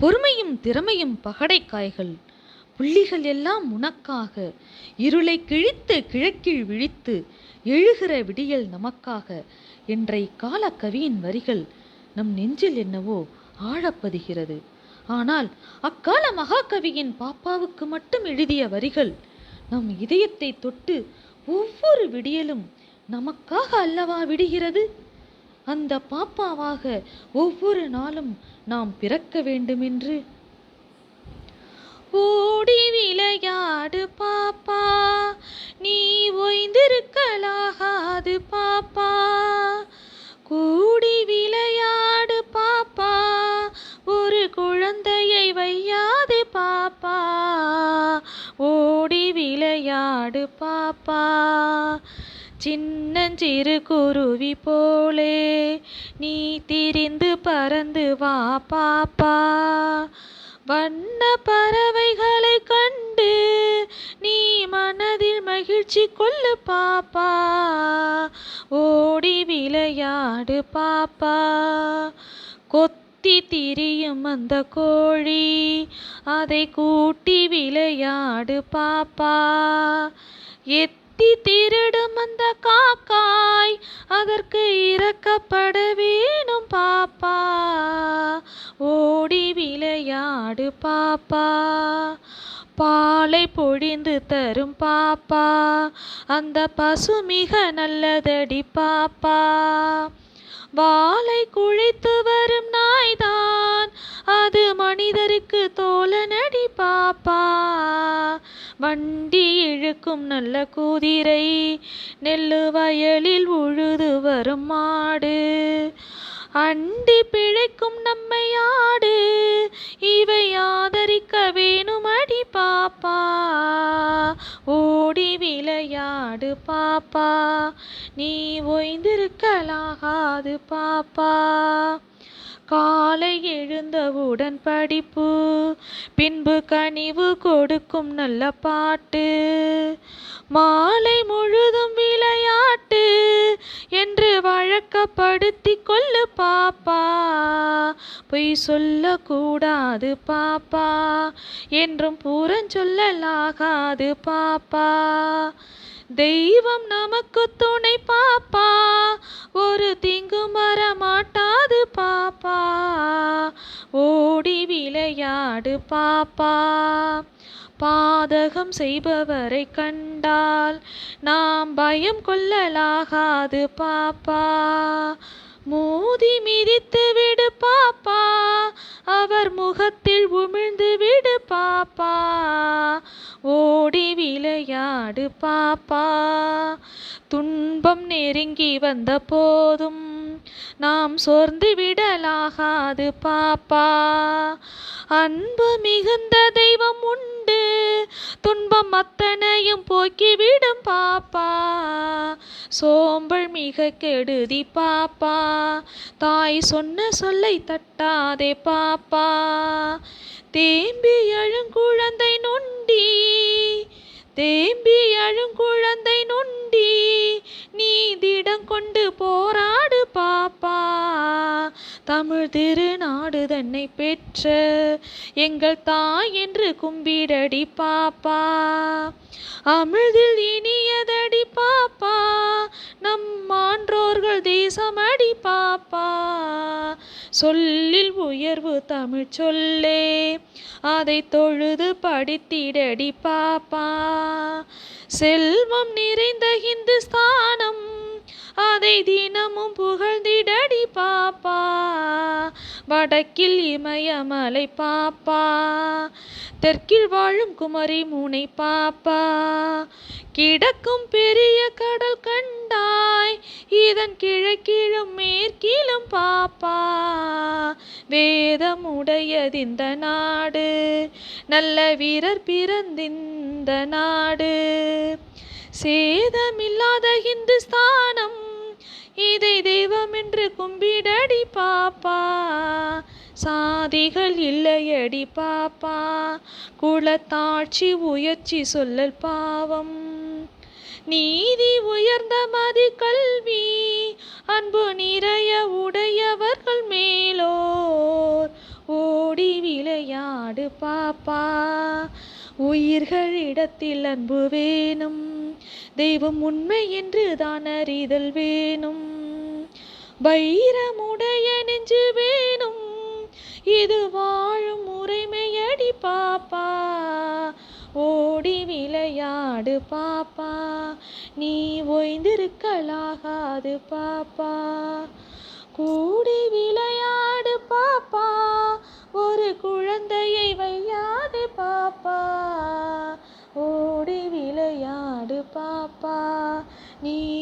பொறுமையும் திறமையும் பகடைக்காய்கள். புள்ளிகள் எல்லாம் உனக்காக. இருளை கிழித்து கிழக்கில் விழித்து எழுகிற விடியல் நமக்காக. என்ற இக்கால கவியின் வரிகள் நம் நெஞ்சில் என்னவோ ஆழப்பதிகிறது. ஆனால் அக்கால மகாகவியின் பாப்பாவுக்கு மட்டும் எழுதிய வரிகள் நம் இதயத்தை தொட்டு ஒவ்வொரு விடியலும் நமக்காக அல்லவா விடுகிறது? அந்த பாப்பாவாக ஒவ்வொரு நாளும் நாம் பிறக்க வேண்டுமென்று. ஓடி விளையாடு பாப்பா நீ ஓய்ந்திருக்கலாகாது பாப்பா. கூடி விளையாடு பாப்பா ஒரு குழந்தையை வையாது பாப்பா. ஓடி விளையாடு பாப்பா. சின்னஞ்சிறு குருவி போலே நீ திரிந்து பறந்து வா பாப்பா. வண்ண பறவைகளை கண்டு நீ மனதில் மகிழ்ச்சி கொள்ளு பாப்பா. ஓடி விளையாடு பாப்பா. கொத்தி திரியும் அந்த கோழி அதை கூட்டி விளையாடு பாப்பா. எத்தி திருடும் அந்த பாலை பொழிந்து தரும் பாப்பா. அந்த பசு மிக நல்லதடி பாப்பா. வாளை குழைத்து வரும் நாய்தான். அது மனிதருக்கு தோழனடி பாப்பா. வண்டி இழுக்கும் நல்ல குதிரை. நெல்லு வயலில் உழுது வரும் மாடு. அண்டி பிழைக்கும் நம்மை ஆடு. இவை ஆதரிக்க வேணுமடி பாப்பா. ஓடி விளையாடு பாப்பா. நீ ஓய்ந்திருக்கலாகாது பாப்பா. காலை எழுந்தவுடன் படிப்பு பின்பு கனிவு கொடுக்கும் நல்ல பாட்டு. மாலை முழுதும் விளையாட்டு என்று வழக்கப்படுத்தி கொள்ளு பாப்பா. பொய் சொல்லக்கூடாது பாப்பா என்றும் புறஞ்சொல்லலாகாது பாப்பா. தெய்வம் நமக்கு துணை பாப்பா. பாப்பா பாதகம் செய்பவரை கண்டால் நாம் பயம் கொள்ளலாகாது பாப்பா. மோதி மிதித்து விடு பாப்பா அவர் முகத்தில் உமிழ்ந்து விடு பாப்பா. ஓடி விளையாடு பாப்பா. துன்பம் நெருங்கி வந்த போதும் நாம் சோர்ந்து விடலாகாது பாப்பா. அன்பு மிகுந்த தெய்வம் உண்டு. துன்பம் அத்தனையும் போக்கிவிடும் பாப்பா. சோம்பல் மிக கெடுதி பாப்பா. தாய் சொன்ன சொல்லை தட்டாதே பாப்பா. தேம்பி அழுங்குழந்தை நொண்டி. தேம்பி அழுங்குழந்தை நொண்டி. நீ திடம் கொண்டு போராடு தமிழ் திருநாடு தன்னை பெற்ற எங்கள் தாய் என்று கும்பிடடி பாப்பா. அமிழ்தில் இனியதடி பாப்பா. நம் மான்றோர்கள் தேசமடி பாப்பா. சொல்லில் உயர்வு தமிழ் சொல்லே. அதை தொழுது படித்திடடி பாப்பா. செல்வம் நிறைந்த இந்துஸ்தானம் அதை தினமும் புகழ்ந்திடடி பாப்பா. வடக்கில் இமயமலை பாப்பா. தெற்கில் வாழும் குமரி முனை பாப்பா. கிடக்கும் பெரிய கடல் கண்டாய். இதன் கிழக்கிலும் மேற்கிலும் பாப்பா. வேதமுடையதிந்த நாடு. நல்ல வீரர் பிறந்திந்த நாடு. சேதமில்லாத இந்துஸ்தானம் இதை தெய்வம் என்று கும்பிடடி பாப்பா. சாதிகள் இல்லையடி பாப்பா. குலத்தாட்சி உயர்ச்சி சொல்லல் பாவம். நீதி உயர்ந்த மதி கல்வி. அன்பு நிறைய உடையவர்கள் மேலோர். ஓடி விளையாடு பாப்பா. உயிர்களிடத்தில் அன்பு வேணும். தெய்வம் உண்மை என்று தான் அறிதல் வேணும். வைரமுடைய நெஞ்சு வேணும். இது வாழும் முறைமையடி பாப்பா. ஓடி விளையாடு பாப்பா. நீ ஓய்ந்திருக்கலாகாது பாப்பா. கூடி விளையாடு பாப்பா. ஒரு குழந்தையை வையாது நீ